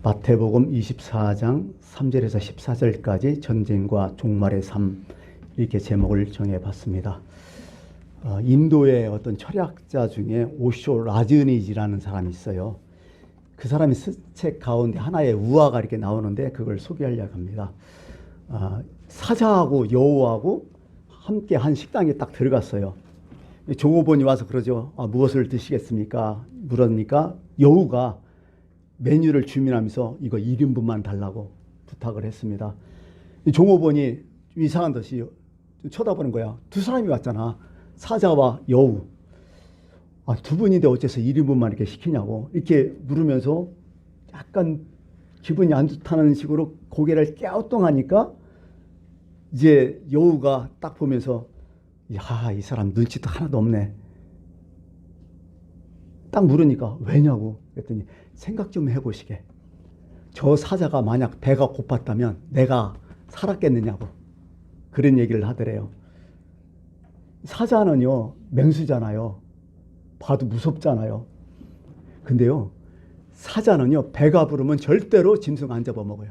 마태복음 24장 3절에서 14절까지 전쟁과 종말의 삶 이렇게 제목을 정해봤습니다. 어, 인도의 어떤 철학자 중에 오쇼 라즈니지라는 사람이 있어요. 그 사람이 쓴책 가운데 하나의 우화가 이렇게 나오는데 그걸 소개하려고 합니다. 아, 사자하고 여우하고 함께 한 식당에 딱 들어갔어요. 종업원이 와서 그러죠. 아, 무엇을 드시겠습니까? 물으니까 여우가 메뉴를 주문하면서 이거 1인분만 달라고 부탁을 했습니다. 이 종업원이 이상한 듯이 쳐다보는 거야. 두 사람이 왔잖아. 사자와 여우. 아, 두 분인데 어째서 1인분만 이렇게 시키냐고. 이렇게 물으면서 약간 기분이 안 좋다는 식으로 고개를 깨우뚱하니까 이제 여우가 딱 보면서 야, 이 사람 눈치도 하나도 없네. 딱 물으니까 왜냐고 그랬더니 생각 좀 해보시게. 저 사자가 만약 배가 고팠다면 내가 살았겠느냐고 그런 얘기를 하더래요. 사자는요 맹수잖아요. 봐도 무섭잖아요. 근데요 사자는요 배가 부르면 절대로 짐승 안 잡아먹어요.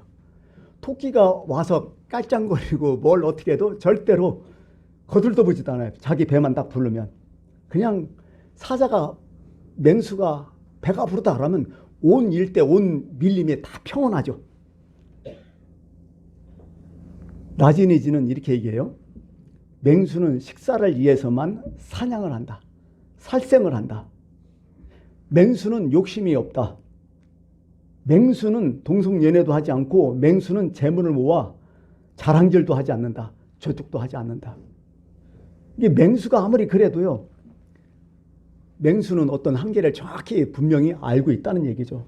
토끼가 와서 깔짱거리고 뭘 어떻게 해도 절대로 거들떠 보지도 않아요. 자기 배만 딱 부르면 그냥 사자가 맹수가 배가 부르다 그러면 온 일대 온 밀림에 다 평온하죠. 라지니지는 이렇게 얘기해요. 맹수는 식사를 위해서만 사냥을 한다. 살생을 한다. 맹수는 욕심이 없다. 맹수는 동성연애도 하지 않고 맹수는 재물을 모아 자랑질도 하지 않는다. 저축도 하지 않는다. 이게 맹수가 아무리 그래도요. 맹수는 어떤 한계를 정확히 분명히 알고 있다는 얘기죠.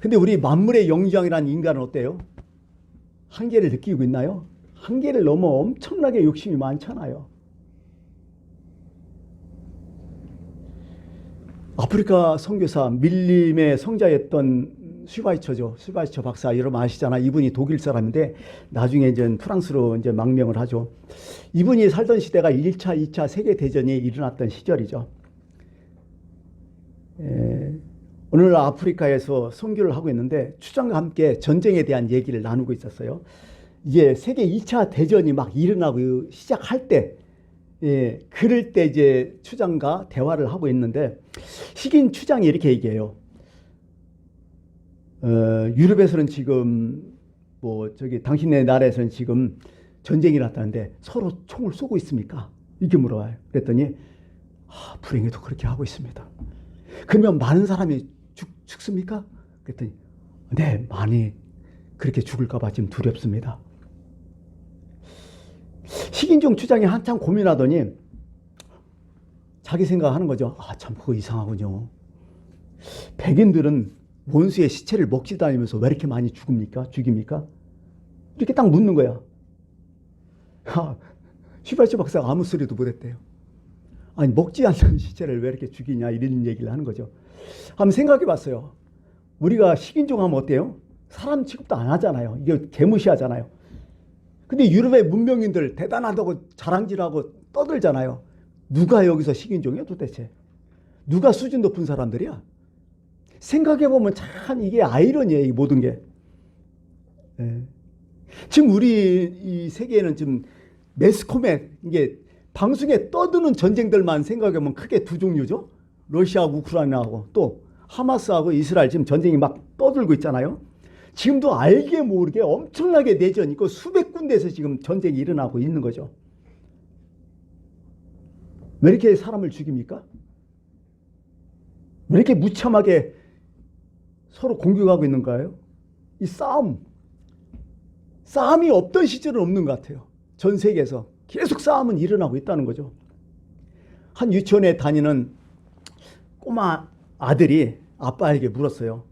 근데 우리 만물의 영장이라는 인간은 어때요? 한계를 느끼고 있나요? 한계를 넘어 엄청나게 욕심이 많잖아요. 아프리카 선교사 밀림의 성자였던 슈바이처죠. 슈바이처 박사 여러분 아시잖아. 이분이 독일 사람인데 나중에 이제 프랑스로 이제 망명을 하죠. 이분이 살던 시대가 1차, 2차 세계 대전이 일어났던 시절이죠. 에, 오늘 아프리카에서 선교를 하고 있는데 추장과 함께 전쟁에 대한 얘기를 나누고 있었어요. 이게 세계 2차 대전이 막 일어나고 시작할 때 예, 그럴 때 이제 추장과 대화를 하고 있는데 식인 추장이 이렇게 얘기해요. 어, 유럽에서는 지금 뭐 저기 당신네 나라에서는 지금 전쟁이 났다는데 서로 총을 쏘고 있습니까? 이렇게 물어봐요. 그랬더니 아, 불행히도 그렇게 하고 있습니다. 그러면 많은 사람이 죽, 죽습니까? 그랬더니 네, 많이 그렇게 죽을까봐 지금 두렵습니다. 식인종 추장이 한참 고민하더니 자기 생각하는 거죠. 아, 참, 그거 이상하군요. 백인들은 원수의 시체를 먹지 다니면서 왜 이렇게 많이 죽습니까? 죽입니까? 이렇게 딱 묻는 거야. 아, 휘발유 박사가 아무 소리도 못했대요. 아니, 먹지 않는 시체를 왜 이렇게 죽이냐, 이런 얘기를 하는 거죠. 한번 생각해 봤어요. 우리가 식인종 하면 어때요? 사람 취급도 안 하잖아요. 이게 개무시하잖아요. 근데 유럽의 문명인들 대단하다고 자랑질하고 떠들잖아요. 누가 여기서 식인종이야 도대체? 누가 수준 높은 사람들이야? 생각해 보면 참 이게 아이러니예요, 이 모든 게. 예. 지금 우리 이 세계에는 지금 매스컴에 이게 방송에 떠드는 전쟁들만 생각해 보면 크게 두 종류죠. 러시아하고 우크라이나하고 또 하마스하고 이스라엘 지금 전쟁이 막 떠들고 있잖아요. 지금도 알게 모르게 엄청나게 내전이 있고 수백 군데에서 지금 전쟁이 일어나고 있는 거죠. 왜 이렇게 사람을 죽입니까? 왜 이렇게 무참하게 서로 공격하고 있는가요? 이 싸움. 싸움이 없던 시절은 없는 것 같아요. 전 세계에서 계속 싸움은 일어나고 있다는 거죠. 한 유치원에 다니는 꼬마 아들이 아빠에게 물었어요.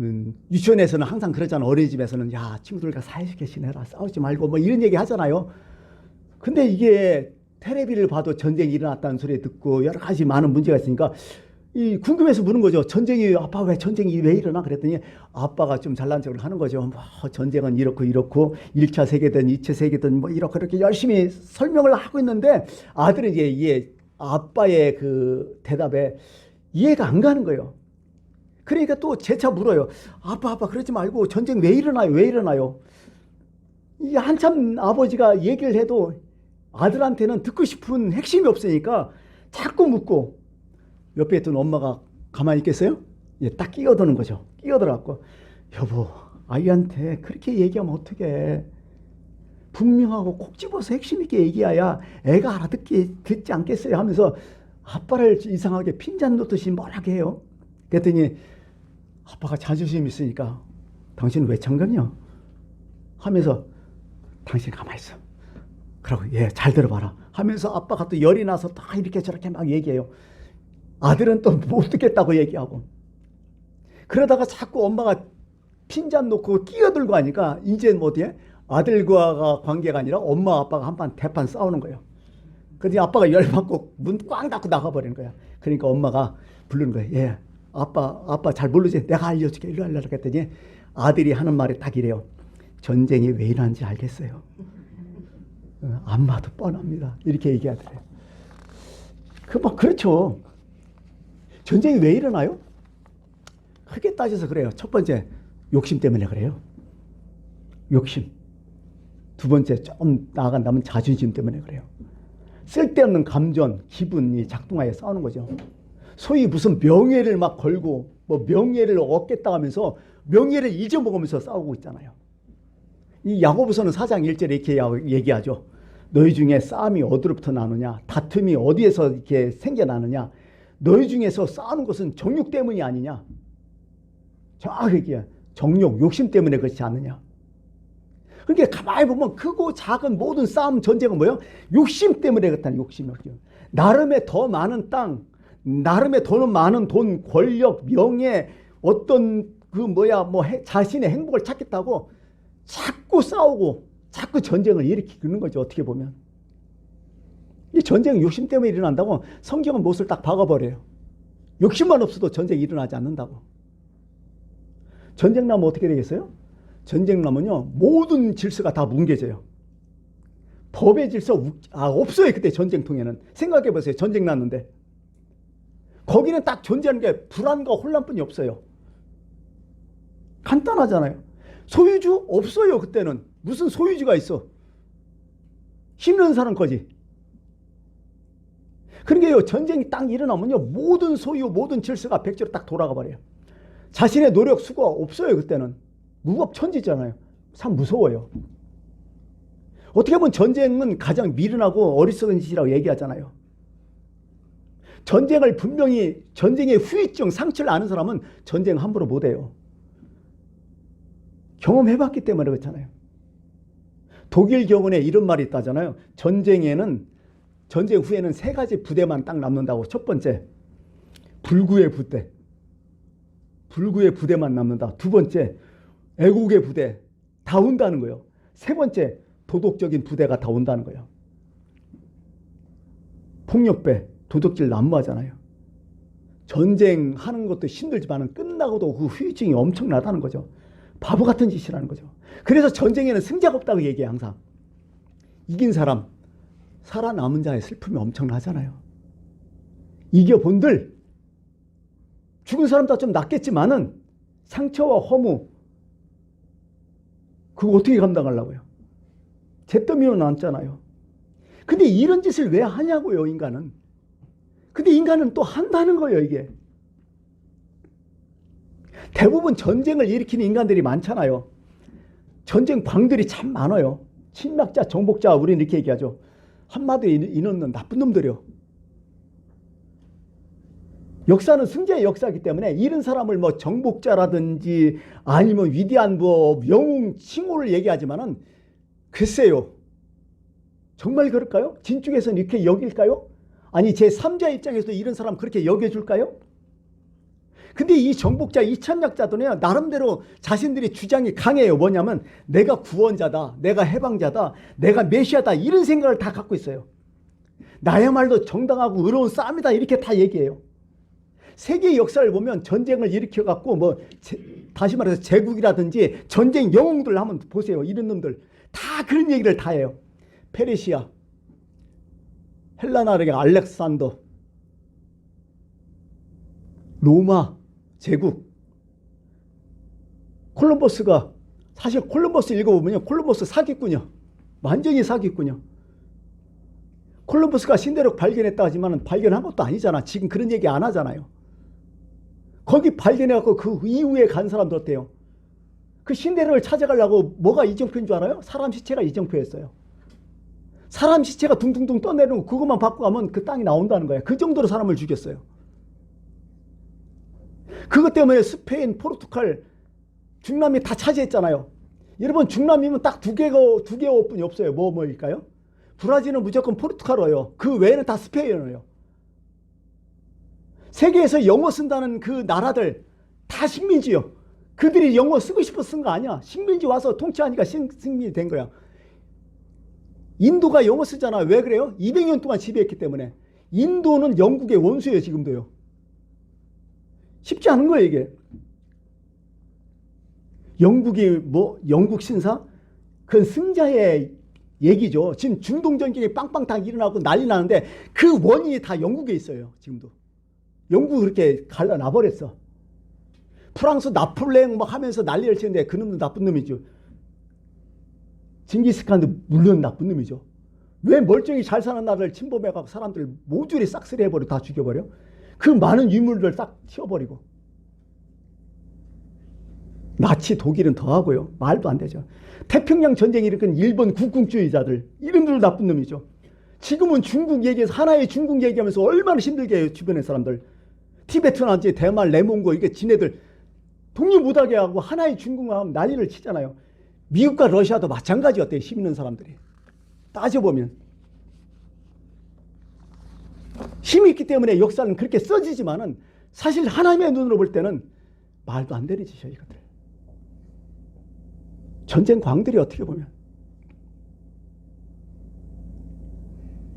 음, 유치원에서는 항상 그러잖아. 어린이집에서는 야 친구들과 사이좋게 지내라. 싸우지 말고 뭐 이런 얘기 하잖아요. 근데 이게 테레비를 봐도 전쟁이 일어났다는 소리 듣고 여러 가지 많은 문제가 있으니까 이 궁금해서 묻는 거죠. 전쟁이 아빠 왜 전쟁이 왜 일어나? 그랬더니 아빠가 좀 잘난 척을 하는 거죠. 뭐 전쟁은 이렇고 이렇고 1차 세계든 2차 세계든 뭐 이렇게 이렇게 열심히 설명을 하고 있는데 아들은 이제 이게 아빠의 그 대답에 이해가 안 가는 거예요. 그러니까 또 재차 물어요. 아빠 아빠 그러지 말고 전쟁 왜 일어나요? 왜 일어나요? 이 한참 아버지가 얘기를 해도 아들한테는 듣고 싶은 핵심이 없으니까 자꾸 묻고 옆에 있던 엄마가 가만히 있겠어요? 예, 딱 끼어드는 거죠. 끼어들어갖고 여보 아이한테 그렇게 얘기하면 어떡해. 분명하고 콕 집어서 핵심 있게 얘기해야 애가 알아듣기 듣지 않겠어요 하면서 아빠를 이상하게 핀잔 놓듯이 뭐라게 해요. 그랬더니 아빠가 자존심 있으니까 당신은 왜 참견이야? 하면서 당신 가만히 있어. 그러고 예, 잘 들어봐라. 하면서 아빠가 또 열이 나서 다 이렇게 저렇게 막 얘기해요. 아들은 또 못 듣겠다고 얘기하고. 그러다가 자꾸 엄마가 핀잔 놓고 끼어들고 하니까 이제 뭐 어디에 아들과 관계가 아니라 엄마 아빠가 한 판 대판 싸우는 거예요. 그러더니 아빠가 열받고 문 꽝 닫고 나가버리는 거야. 그러니까 엄마가 부르는 거예요. 예, 아빠 아빠 잘 모르지? 내가 알려줄게. 일로 알려라 그랬더니 아들이 하는 말이 딱 이래요. 전쟁이 왜 일어나는지 알겠어요. 어, 안 봐도 뻔합니다. 이렇게 얘기하더래요. 그뭐 그렇죠. 전쟁이 왜 일어나요? 크게 따져서 그래요. 첫 번째 욕심 때문에 그래요. 욕심. 두 번째 좀 나아간다면 자존심 때문에 그래요. 쓸데없는 감정, 기분이 작동하여 싸우는 거죠. 소위 무슨 명예를 막 걸고 뭐 명예를 얻겠다 하면서 명예를 잊어먹으면서 싸우고 있잖아요. 이 야고보서는 사장 1절에 이렇게 야- 얘기하죠. 너희 중에 싸움이 어디로부터 나느냐? 다툼이 어디에서 이렇게 생겨나느냐? 너희 중에서 싸우는 것은 정욕 때문이 아니냐? 얘기해. 정욕, 욕심 때문에 그렇지 않느냐? 그러니까 가만히 보면 크고 작은 모든 싸움, 전쟁은 뭐예요? 욕심 때문에 그렇다는 욕심이 요 나름의 더 많은 땅, 나름의 더 많은 돈, 권력, 명예, 어떤 그 뭐야, 뭐 해- 자신의 행복을 찾겠다고 자꾸 싸우고 자꾸 전쟁을 일으키는 거죠. 어떻게 보면. 이 전쟁은 욕심 때문에 일어난다고 성경은 못을 딱 박아버려요. 욕심만 없어도 전쟁이 일어나지 않는다고. 전쟁 나면 어떻게 되겠어요? 전쟁 나면요 모든 질서가 다 뭉개져요. 법의 질서 우- 아 없어요 그때 전쟁통에는 생각해 보세요 전쟁 났는데 거기는 딱 존재하는 게 불안과 혼란뿐이 없어요. 간단하잖아요. 소유주 없어요 그때는 무슨 소유주가 있어? 힘든 사람 거지. 그러니까요 전쟁이 딱 일어나면요 모든 소유 모든 질서가 백지로 딱 돌아가 버려요. 자신의 노력 수고가 없어요 그때는 무법천지잖아요. 참 무서워요. 어떻게 보면 전쟁은 가장 미련하고 어리석은 짓이라고 얘기하잖아요. 전쟁을 분명히 전쟁의 후유증 상처를 아는 사람은 전쟁 함부로 못 해요. 경험해봤기 때문에 그렇잖아요. 독일 경운에 이런 말이 있다잖아요. 전쟁에는 전쟁 후에는 세 가지 부대만 딱 남는다고. 첫 번째 불구의 부대. 불구의 부대만 남는다. 두 번째 애국의 부대 다 온다는 거예요. 세 번째 도덕적인 부대가 다 온다는 거예요. 폭력배, 도덕질 난무하잖아요. 전쟁하는 것도 힘들지만 끝나고도 그 후유증이 엄청나다는 거죠. 바보 같은 짓이라는 거죠. 그래서 전쟁에는 승자가 없다고 얘기해 항상. 이긴 사람, 살아남은 자의 슬픔이 엄청나잖아요. 이겨본들 죽은 사람도 좀 낫겠지만은 상처와 허무 그거 어떻게 감당하려고요? 잿더미로 남잖아요. 근데 이런 짓을 왜 하냐고요, 인간은. 근데 인간은 또 한다는 거예요, 이게. 대부분 전쟁을 일으키는 인간들이 많잖아요. 전쟁 광들이 참 많아요. 침략자, 정복자, 우리는 이렇게 얘기하죠. 한마디로 인원은 나쁜 놈들이요. 역사는 승자의 역사이기 때문에 이런 사람을 뭐 정복자라든지 아니면 위대한 뭐 영웅 칭호를 얘기하지만은 글쎄요. 정말 그럴까요? 진쪽에서는 이렇게 여길까요? 아니 제 3자 입장에서도 이런 사람 그렇게 여겨줄까요? 근데 이 정복자, 이 찬약자들은 나름대로 자신들의 주장이 강해요. 뭐냐면 내가 구원자다, 내가 해방자다, 내가 메시아다 이런 생각을 다 갖고 있어요. 나야말로 정당하고 의로운 싸움이다 이렇게 다 얘기해요. 세계 역사를 보면 전쟁을 일으켜 갖고 뭐 제- 다시 말해서 제국이라든지 전쟁 영웅들 한번 보세요. 이런 놈들 다 그런 얘기를 다 해요. 페르시아, 헬라나르의 알렉산더, 로마 제국 콜럼버스가 사실 콜럼버스 읽어보면요. 콜럼버스 사기꾼이요. 완전히 사기꾼이요. 콜럼버스가 신대륙 발견했다 하지만 발견한 것도 아니잖아. 지금 그런 얘기 안 하잖아요. 거기 발견해갖고 그 이후에 간 사람들 어때요? 그 신대륙을 찾아가려고 뭐가 이정표인 줄 알아요? 사람 시체가 이정표였어요. 사람 시체가 둥둥둥 떠내리는 거 그것만 받고 가면 그 땅이 나온다는 거야. 그 정도로 사람을 죽였어요. 그것 때문에 스페인, 포르투갈, 중남미 다 차지했잖아요. 여러분 중남미면 딱 두 개가 두 개뿐이 없어요. 뭐 뭐일까요? 브라질은 무조건 포르투갈어요. 그 외에는 다 스페인어요. 세계에서 영어 쓴다는 그 나라들 다 식민지요. 그들이 영어 쓰고 싶어 쓴 거 아니야. 식민지 와서 통치하니까 식- 식민지 된 거야. 인도가 영어 쓰잖아. 왜 그래요? 200년 동안 지배했기 때문에. 인도는 영국의 원수예요, 지금도요. 쉽지 않은 거예요, 이게. 영국이 뭐 영국 신사? 그건 승자의 얘기죠. 지금 중동 전쟁이 빵빵 다 일어나고 난리 나는데 그 원인이 다 영국에 있어요. 지금도. 영국 그렇게 갈라놔 버렸어. 프랑스 나폴레옹 막 하면서 난리를 치는데 그 놈도 나쁜 놈이죠. 징기스칸도 물론 나쁜 놈이죠. 왜 멀쩡히 잘 사는 나라를 침범해가고 사람들 모조리 싹쓸이 해버려 다 죽여버려? 그 많은 유물들 싹 치워버리고. 나치 독일은 더하고요. 말도 안 되죠. 태평양 전쟁이 일으킨 일본 국궁주의자들 이름들 나쁜 놈이죠. 지금은 중국 얘기해서 하나의 중국 얘기하면서 얼마나 힘들게 해요 주변의 사람들. 티베트나지 대만 레몽고 이게 지네들 독립 못하게 하고 하나의 중국만 하면 난리를 치잖아요. 미국과 러시아도 마찬가지였대요. 힘 있는 사람들이. 따져보면. 힘이 있기 때문에 역사는 그렇게 써지지만은 사실 하나님의 눈으로 볼 때는 말도 안 되는 짓이야 이것들. 전쟁 광들이 어떻게 보면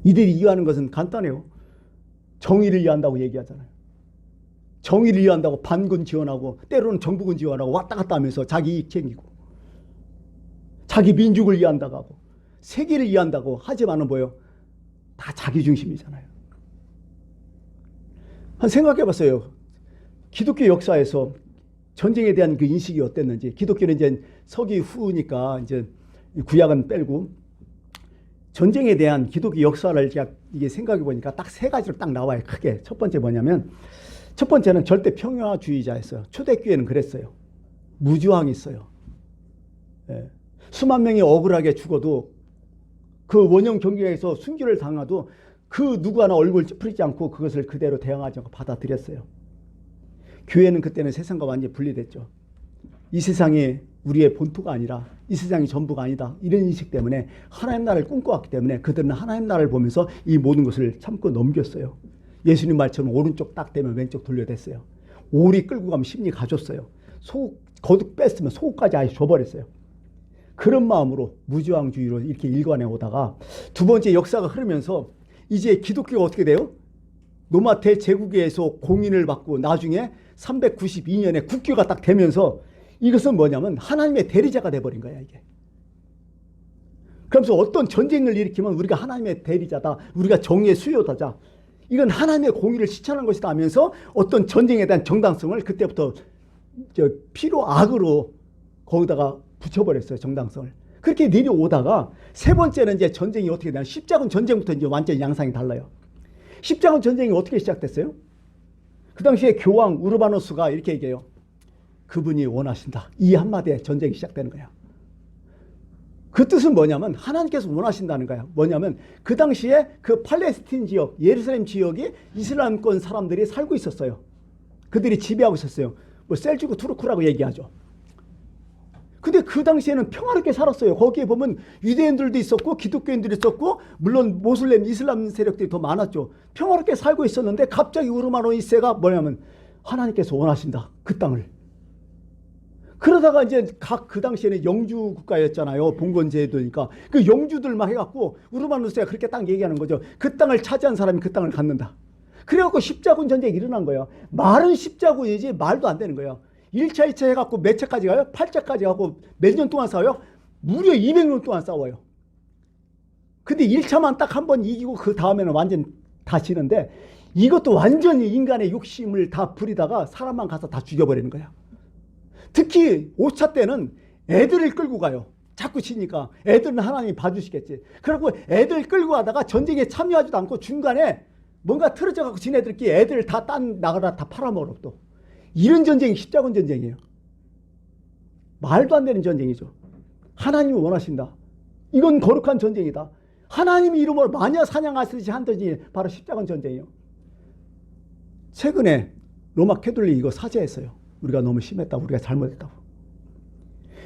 이들이 이해하는 것은 간단해요. 정의를 이해한다고 얘기하잖아요. 정의를 이해한다고 반군 지원하고 때로는 정부군 지원하고 왔다 갔다 하면서 자기 이익 챙기고 자기 민족을 이해한다고 하고 세계를 이해한다고 하지만은 뭐요? 다 자기 중심이잖아요. 한 생각해 봤어요. 기독교 역사에서 전쟁에 대한 그 인식이 어땠는지 기독교는 이제 서기 후니까 이제 구약은 빼고 전쟁에 대한 기독교 역사를 이게 생각해 보니까 딱 세 가지로 딱 나와요 크게 첫 번째 뭐냐면 첫 번째는 절대 평화주의자였어요 초대교회는 그랬어요 무주왕이 있어요 예. 수만 명이 억울하게 죽어도 그 원형 경기에서 순교를 당하도 그 누구 하나 얼굴 찌푸리지 않고 그것을 그대로 대응하지 않고 받아들였어요 교회는 그때는 세상과 완전히 분리됐죠. 이 세상이 우리의 본토가 아니라 이 세상이 전부가 아니다. 이런 인식 때문에 하나님 나라를 꿈꿔왔기 때문에 그들은 하나님 나라를 보면서 이 모든 것을 참고 넘겼어요. 예수님 말처럼 오른쪽 딱 되면 왼쪽 돌려댔어요. 오리 끌고 가면 심리 가졌어요. 소 거둑 뺐으면 속까지 아예 줘버렸어요. 그런 마음으로 무지왕주의로 이렇게 일관해 오다가 두 번째 역사가 흐르면서 이제 기독교가 어떻게 돼요? 로마 대제국에서 공인을 받고 나중에 392년에 국교가 딱 되면서 이것은 뭐냐면 하나님의 대리자가 돼버린 거야 이게. 그러면서 어떤 전쟁을 일으키면 우리가 하나님의 대리자다, 우리가 정의의 수요다자. 이건 하나님의 공의를 실천한 것이다 하면서 어떤 전쟁에 대한 정당성을 그때부터 저 피로 악으로 거기다가 붙여버렸어요 정당성을. 그렇게 내려오다가 세 번째는 이제 전쟁이 어떻게 되냐 십자군 전쟁부터 이제 완전히 양상이 달라요. 십자군 전쟁이 어떻게 시작됐어요? 그 당시에 교황 우르바노스가 이렇게 얘기해요. 그분이 원하신다. 이 한마디에 전쟁이 시작되는 거야. 그 뜻은 뭐냐면 하나님께서 원하신다는 거야. 뭐냐면 그 당시에 그 팔레스틴 지역, 예루살렘 지역이 이슬람권 사람들이 살고 있었어요. 그들이 지배하고 있었어요. 뭐 셀주크 투르크라고 얘기하죠. 근데 그 당시에는 평화롭게 살았어요. 거기에 보면 유대인들도 있었고 기독교인들이 있었고 물론 모슬렘 이슬람 세력들이 더 많았죠. 평화롭게 살고 있었는데 갑자기 우르마노 이세가 뭐냐면 하나님께서 원하신다. 그 땅을. 그러다가 이제 각 그 당시에는 영주 국가였잖아요. 봉건제도니까 그 영주들만 해갖고 우르마노스가 그렇게 딱 얘기하는 거죠. 그 땅을 차지한 사람이 그 땅을 갖는다. 그래갖고 십자군 전쟁이 일어난 거예요. 말은 십자군이지 말도 안 되는 거예요. 1차, 2차 해갖고 몇 차까지 가요? 8차까지 가고 몇 년 동안 싸워요? 무려 200년 동안 싸워요. 근데 1차만 딱 한 번 이기고 그 다음에는 완전 다 지는데 이것도 완전히 인간의 욕심을 다 부리다가 사람만 가서 다 죽여버리는 거야. 특히 5차 때는 애들을 끌고 가요. 자꾸 치니까 애들은 하나님이 봐주시겠지. 그리고 애들 끌고 가다가 전쟁에 참여하지도 않고 중간에 뭔가 틀어져 갖고 지네들끼리 애들을 다딴 나가라 다 팔아먹어 또. 이런 전쟁이 십자군 전쟁이에요. 말도 안 되는 전쟁이죠. 하나님이 원하신다. 이건 거룩한 전쟁이다. 하나님의 이름으로 마녀 사냥하시듯이 한 전쟁이 바로 십자군 전쟁이에요. 최근에 로마 캐톨릭 이거 사죄했어요. 우리가 너무 심했다고 우리가 잘못했다고.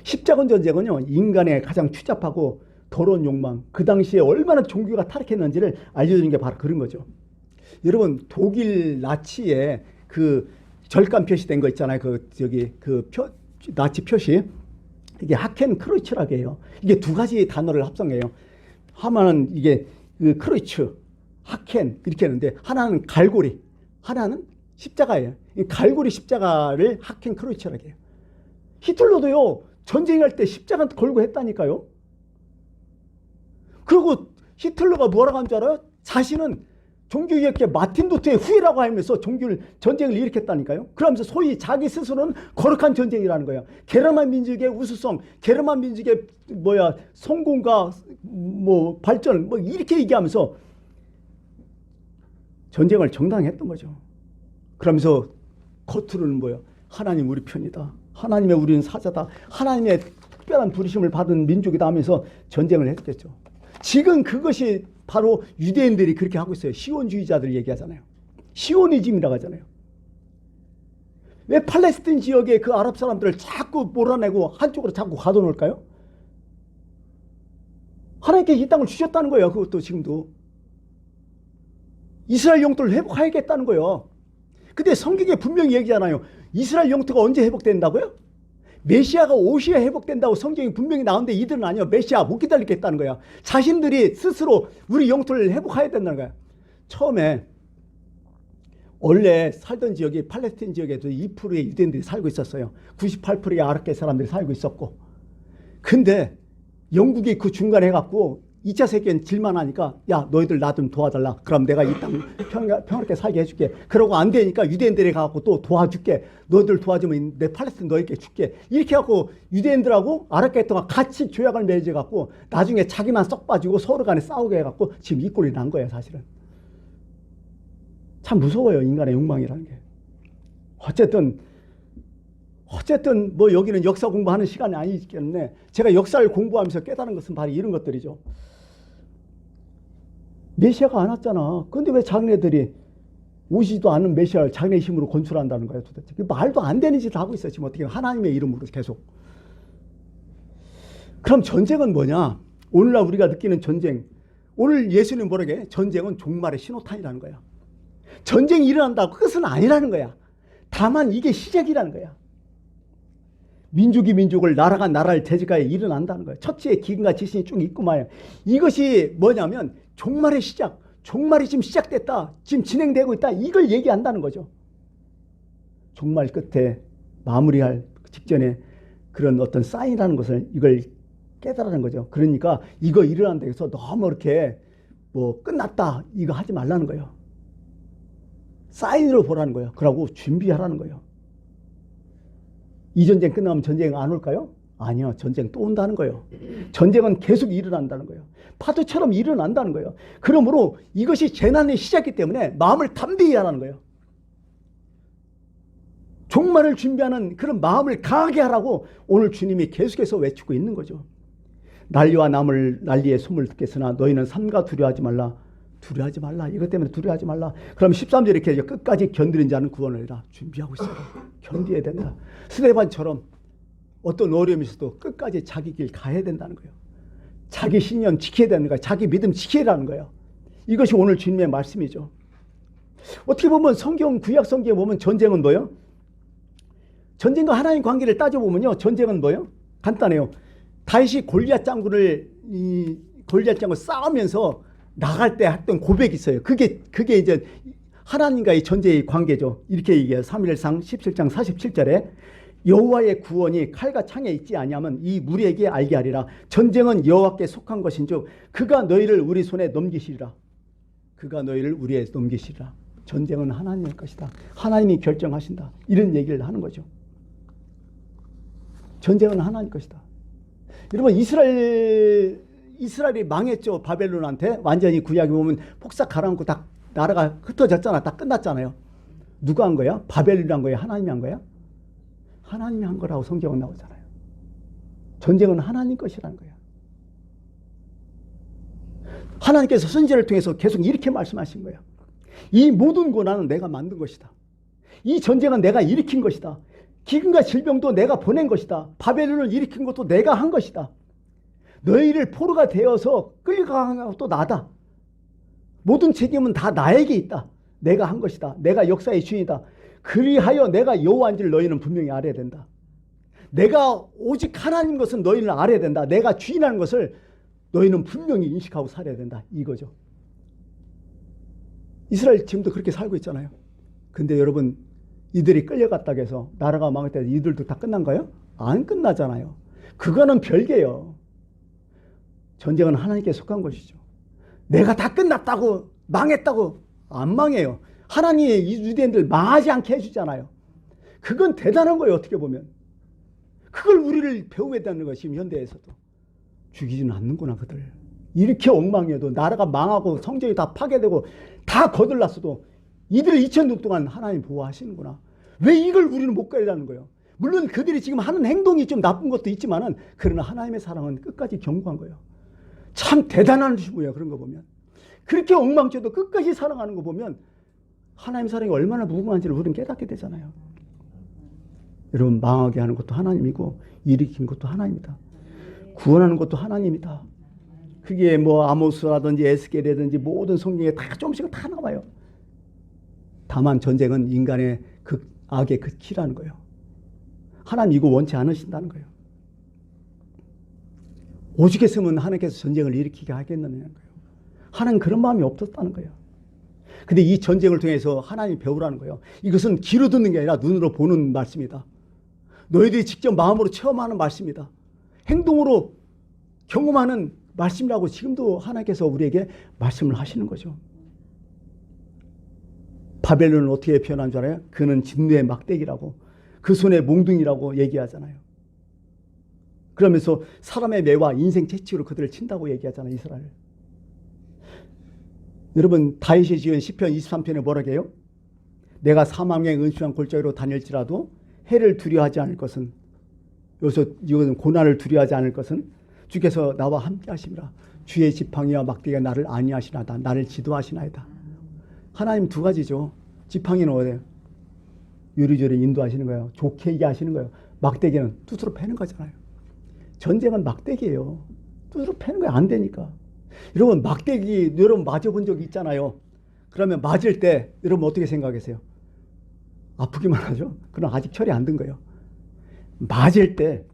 십자군 전쟁은요 인간의 가장 추잡하고 더러운 욕망 그 당시에 얼마나 종교가 타락했는지를 알려주는 게 바로 그런 거죠. 여러분 독일 나치의 그 절간 표시된 거 있잖아요. 그 저기 그 표, 나치 표시 이게 하켄 크로이츠라고 해요. 이게 두 가지 단어를 합성해요. 하나는 이게 그 크로이츠, 하켄 이렇게 하는데 하나는 갈고리, 하나는 십자가예요. 이 갈고리 십자가를 하켄 크로이츠라고 해요. 히틀러도요 전쟁할 때 십자가 걸고 했다니까요. 그리고 히틀러가 뭐라고 한 줄 알아요? 자신은 종교개혁의 마틴 루터의 후예라고 하면서 종교를 전쟁을 일으켰다니까요. 그러면서 소위 자기 스스로는 거룩한 전쟁이라는 거예요. 게르만 민족의 우수성, 게르만 민족의 뭐야 성공과 뭐 발전 뭐 이렇게 얘기하면서 전쟁을 정당했던 거죠. 그러면서 겉으로는 뭐야? 하나님 우리 편이다. 하나님의 우리는 사자다. 하나님의 특별한 부르심을 받은 민족이다 하면서 전쟁을 했겠죠. 지금 그것이 바로 유대인들이 그렇게 하고 있어요. 시온주의자들 얘기하잖아요. 시오니즘이라고 하잖아요. 왜 팔레스틴 지역의 그 아랍 사람들을 자꾸 몰아내고 한쪽으로 자꾸 가둬놓을까요? 하나님께 이 땅을 주셨다는 거예요. 그것도 지금도. 이스라엘 영토를 회복하겠다는 거예요. 근데 성경에 분명히 얘기잖아요. 이스라엘 영토가 언제 회복된다고요? 메시아가 오셔야 회복된다고 성경이 분명히 나오는데 이들은 아니요. 메시아 못 기다리겠다는 거야. 자신들이 스스로 우리 영토를 회복해야 된다는 거야. 처음에 원래 살던 지역이 팔레스틴 지역에도 2%의 유대인들이 살고 있었어요. 98%의 아랍계 사람들이 살고 있었고. 근데 영국이 그 중간에 해갖고 2차 세계는 질만하니까 야 너희들 나 좀 도와달라. 그럼 내가 이 땅 평화롭게 살게 해줄게. 그러고 안 되니까 유대인들이 가갖고 또 도와줄게. 너희들 도와주면 내 팔레스틴 너희께 줄게. 이렇게 해갖고 유대인들하고 아랍계 동안 같이 조약을 맺어 갖고 나중에 자기만 썩 빠지고 서로 간에 싸우게 해갖고 지금 이 꼴이 난 거예요 사실은. 참 무서워요 인간의 욕망이라는 게. 어쨌든 어쨌든 뭐 여기는 역사 공부하는 시간이 아니기 때문에 제가 역사를 공부하면서 깨달은 것은 바로 이런 것들이죠. 메시아가 안 왔잖아. 근데 왜 자기네들이 오시지도 않은 메시아를 자기네 힘으로 건축한다는 거예요 도대체. 말도 안 되는 짓을 하고 있어요. 지금 어떻게 하나님의 이름으로 계속. 그럼 전쟁은 뭐냐? 오늘날 우리가 느끼는 전쟁. 오늘 예수님 뭐라게? 전쟁은 종말의 신호탄이라는 거야. 전쟁이 일어난다고 끝은 아니라는 거야. 다만 이게 시작이라는 거야. 민족이 민족을 나라가 나라를 대적하여 일어난다는 거예요. 첫째 기근과 지신이 쭉 있고 말이야. 이것이 뭐냐면 종말의 시작, 종말이 지금 시작됐다, 지금 진행되고 있다. 이걸 얘기한다는 거죠. 종말 끝에 마무리할 직전에 그런 어떤 사인이라는 것을 이걸 깨달아는 거죠. 그러니까 이거 일어난다 해서 너무 이렇게 뭐 끝났다 이거 하지 말라는 거예요. 사인으로 보라는 거예요. 그러고 준비하라는 거예요. 이 전쟁 끝나면 전쟁 안 올까요? 아니요. 전쟁 또 온다는 거예요. 전쟁은 계속 일어난다는 거예요. 파도처럼 일어난다는 거예요. 그러므로 이것이 재난의 시작이기 때문에 마음을 담대히 하라는 거예요. 종말을 준비하는 그런 마음을 강하게 하라고 오늘 주님이 계속해서 외치고 있는 거죠. 난리와 남을 난리의 소문을 듣겠으나 너희는 삼가 두려워하지 말라. 두려워하지 말라. 이것 때문에 두려워하지 말라. 그럼 13절에 이렇게 끝까지 견디는 자는 구원을 해라. 준비하고 있어라. 견디어야 된다. 스테반처럼 어떤 어려움이 있어도 끝까지 자기 길 가야 된다는 거예요. 자기 신념 지켜야 되는 거예요. 자기 믿음 지켜라는 거예요. 이것이 오늘 주님의 말씀이죠. 어떻게 보면 성경 구약 성경에 보면 전쟁은 뭐예요? 전쟁과 하나님 관계를 따져 보면요. 전쟁은 뭐예요? 간단해요. 다윗이 골리앗 장군을 이 골리앗 장군 싸우면서 나갈 때 했던 고백이 있어요. 그게 그게 이제 하나님과의 전제의 관계죠. 이렇게 얘기해요. 3일상 17장 47절에 여호와의 구원이 칼과 창에 있지 아니하면 이 무리에게 알게 하리라. 전쟁은 여호와께 속한 것인즉 그가 너희를 우리 손에 넘기시리라. 그가 너희를 우리에 넘기시리라. 전쟁은 하나님의 것이다. 하나님이 결정하신다. 이런 얘기를 하는 거죠. 전쟁은 하나님 것이다. 여러분 이스라엘 이스라엘이 망했죠 바벨론한테 완전히 구약에 보면 폭삭 가라앉고 다 나라가 흩어졌잖아 다 끝났잖아요. 누가 한 거야? 바벨론이 한 거야? 하나님이 한 거야? 하나님이 한 거라고 성경은 나오잖아요. 전쟁은 하나님 것이라는 거야. 하나님께서 선지를 통해서 계속 이렇게 말씀하신 거야. 이 모든 고난은 내가 만든 것이다. 이 전쟁은 내가 일으킨 것이다. 기근과 질병도 내가 보낸 것이다. 바벨론을 일으킨 것도 내가 한 것이다. 너희를 포로가 되어서 끌려가는 것도 나다. 모든 책임은 다 나에게 있다. 내가 한 것이다. 내가 역사의 주인이다. 그리하여 내가 여호와인지를 너희는 분명히 알아야 된다. 내가 오직 하나님 것은 너희는 알아야 된다. 내가 주인하는 것을 너희는 분명히 인식하고 살아야 된다. 이거죠. 이스라엘 지금도 그렇게 살고 있잖아요. 근데 여러분 이들이 끌려갔다고 해서 나라가 망했다 이들도 다 끝난 거예요? 안 끝나잖아요. 그거는 별개요. 전쟁은 하나님께 속한 것이죠. 내가 다 끝났다고 망했다고 안 망해요. 하나님이 이 유대인들 망하지 않게 해주잖아요. 그건 대단한 거예요. 어떻게 보면. 그걸 우리를 배움에 되는 것이 현대에서도. 죽이지는 않는구나 그들. 이렇게 엉망이어도 나라가 망하고 성전이 다 파괴되고 다 거들났어도 이들을 2000년 동안 하나님 보호하시는구나. 왜 이걸 우리는 못 가리라는 거예요. 물론 그들이 지금 하는 행동이 좀 나쁜 것도 있지만은 그러나 하나님의 사랑은 끝까지 경고한 거예요. 참 대단한 주부예요. 그런 거 보면. 그렇게 엉망져도 끝까지 사랑하는 거 보면 하나님 사랑이 얼마나 무궁한지를 우리는 깨닫게 되잖아요. 여러분 망하게 하는 것도 하나님이고 일으킨 것도 하나님이다. 구원하는 것도 하나님이다. 그게 뭐 아모스라든지 에스겔이라든지 모든 성경에 다 조금씩은 다 나와요. 다만 전쟁은 인간의 극, 악의 극치라는 거예요. 하나님 이거 원치 않으신다는 거예요. 오죽했으면 하나님께서 전쟁을 일으키게 하겠느냐는 거예요. 하나님 그런 마음이 없었다는 거예요. 근데 이 전쟁을 통해서 하나님 배우라는 거예요. 이것은 귀로 듣는 게 아니라 눈으로 보는 말씀이다. 너희들이 직접 마음으로 체험하는 말씀이다. 행동으로 경험하는 말씀이라고 지금도 하나님께서 우리에게 말씀을 하시는 거죠. 바벨론은 어떻게 표현한 줄 알아요? 그는 진노의 막대기라고 그 손에 몽둥이라고 얘기하잖아요. 그러면서 사람의 매와 인생 채찍으로 그들을 친다고 얘기하잖아요. 이스라엘. 여러분 다윗이 지은 시편 23편에 뭐라고 해요? 내가 사망의 은수한 골짜기로 다닐지라도 해를 두려워하지 않을 것은 여기서 이것은 고난을 두려워하지 않을 것은 주께서 나와 함께 하심이라. 주의 지팡이와 막대기가 나를 안위하시나다. 나를 지도하시나이다. 하나님 두 가지죠. 지팡이는 어디에요? 요리조리 인도하시는 거예요. 좋게 얘기하시는 거예요. 막대기는 뚜드러 패는 거잖아요. 전쟁은 막대기예요. 뚜드러 패는 거예요. 안 되니까 여러분 막대기 여러분 맞아본 적 있잖아요 그러면 맞을 때 여러분 어떻게 생각하세요? 아프기만 하죠 그럼 아직 철이 안 든 거예요 맞을 때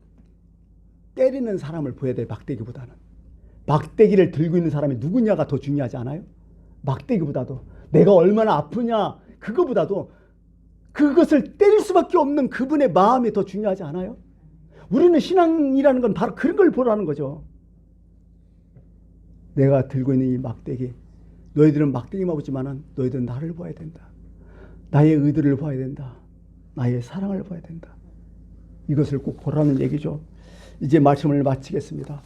때리는 사람을 보여야 돼 막대기보다는 막대기를 들고 있는 사람이 누구냐가 더 중요하지 않아요? 막대기보다도 내가 얼마나 아프냐 그거보다도 그것을 때릴 수밖에 없는 그분의 마음이 더 중요하지 않아요? 우리는 신앙이라는 건 바로 그런 걸 보라는 거죠. 내가 들고 있는 이 막대기 너희들은 막대기만 보지만은 너희들은 나를 봐야 된다. 나의 의도를 봐야 된다. 나의 사랑을 봐야 된다. 이것을 꼭 보라는 얘기죠. 이제 말씀을 마치겠습니다.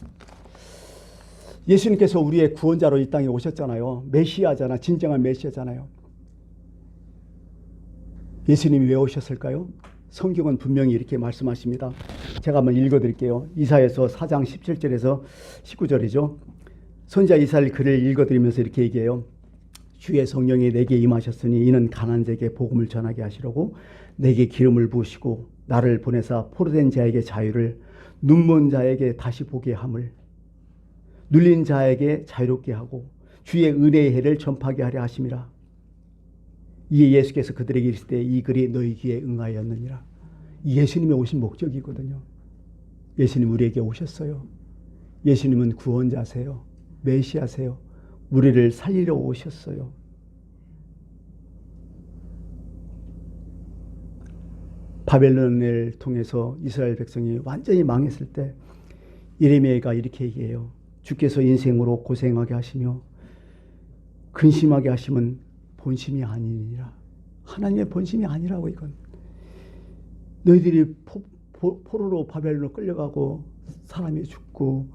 예수님께서 우리의 구원자로 이 땅에 오셨잖아요. 메시아잖아. 진정한 메시아잖아요. 예수님이 왜 오셨을까요? 성경은 분명히 이렇게 말씀하십니다. 제가 한번 읽어 드릴게요. 이사에서 4장 17절에서 19절이죠. 선자 이사를 글을 읽어드리면서 이렇게 얘기해요. 주의 성령이 내게 임하셨으니 이는 가난 자에게 복음을 전하게 하시려고 내게 기름을 부으시고 나를 보내사 포로된 자에게 자유를 눈먼 자에게 다시 보게 함을 눌린 자에게 자유롭게 하고 주의 은혜의 해를 전파하게 하려 하심이라. 이에 예수께서 그들에게 이르실 때이 글이 너희 귀에 응하였느니라. 예수님이 오신 목적이거든요. 예수님 우리에게 오셨어요. 예수님은 구원자세요. 메시아세요. 우리를 살리려 오셨어요. 바벨론을 통해서 이스라엘 백성이 완전히 망했을 때 이레미야가 이렇게 얘기해요. 주께서 인생으로 고생하게 하시며 근심하게 하시면 본심이 아니니라. 하나님의 본심이 아니라고 이건. 너희들이 포- 포로로 바벨론으로 끌려가고 사람이 죽고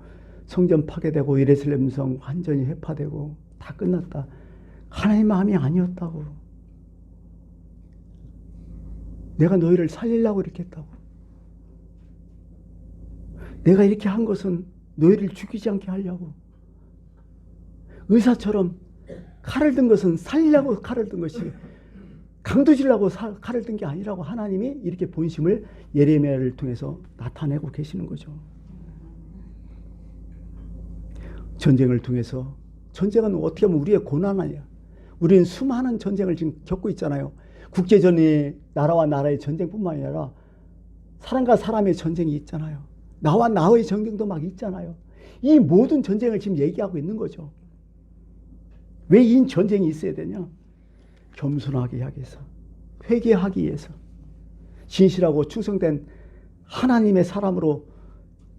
성전 파괴되고 예루살렘 성 완전히 회파되고 다 끝났다. 하나님 마음이 아니었다고. 내가 너희를 살리려고 이렇게 했다고. 내가 이렇게 한 것은 너희를 죽이지 않게 하려고. 의사처럼 칼을 든 것은 살리려고 칼을 든 것이 강도질라고 사- 칼을 든 게 아니라고 하나님이 이렇게 본심을 예레미야를 통해서 나타내고 계시는 거죠. 전쟁을 통해서 전쟁은 어떻게 보면 우리의 고난 아니야. 우리는 수많은 전쟁을 지금 겪고 있잖아요. 국제전이 나라와 나라의 전쟁뿐만 아니라 사람과 사람의 전쟁이 있잖아요. 나와 나의 전쟁도 막 있잖아요. 이 모든 전쟁을 지금 얘기하고 있는 거죠. 왜 이 전쟁이 있어야 되냐? 겸손하게 하기 위해서, 회개하기 위해서, 진실하고 충성된 하나님의 사람으로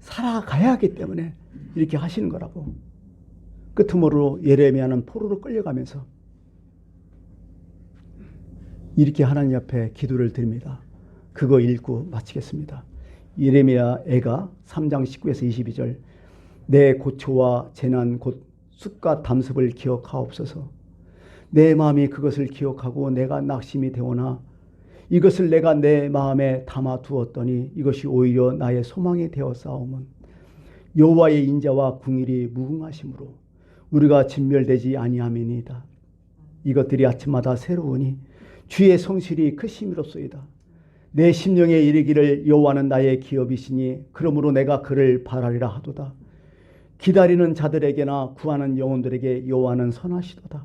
살아가야 하기 때문에 이렇게 하시는 거라고. 끝으로 예레미야는 포로로 끌려가면서 이렇게 하나님 앞에 기도를 드립니다. 그거 읽고 마치겠습니다. 예레미야 애가 3장 19에서 22절 내 고초와 재난 곧 쑥과 담습을 기억하옵소서. 내 마음이 그것을 기억하고 내가 낙심이 되오나 이것을 내가 내 마음에 담아 두었더니 이것이 오히려 나의 소망이 되어 싸움은 여호와의 인자와 궁일이 무궁하심으로 우리가 진멸되지 아니함이니이다. 이것들이 아침마다 새로우니 주의 성실이 크심이로소이다. 내 심령에 이르기를 여호와는 나의 기업이시니 그러므로 내가 그를 바라리라 하도다. 기다리는 자들에게나 구하는 영혼들에게 여호와는 선하시도다.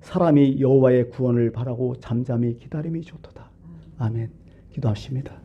사람이 여호와의 구원을 바라고 잠잠히 기다림이 좋도다. 아멘. 기도하십니다.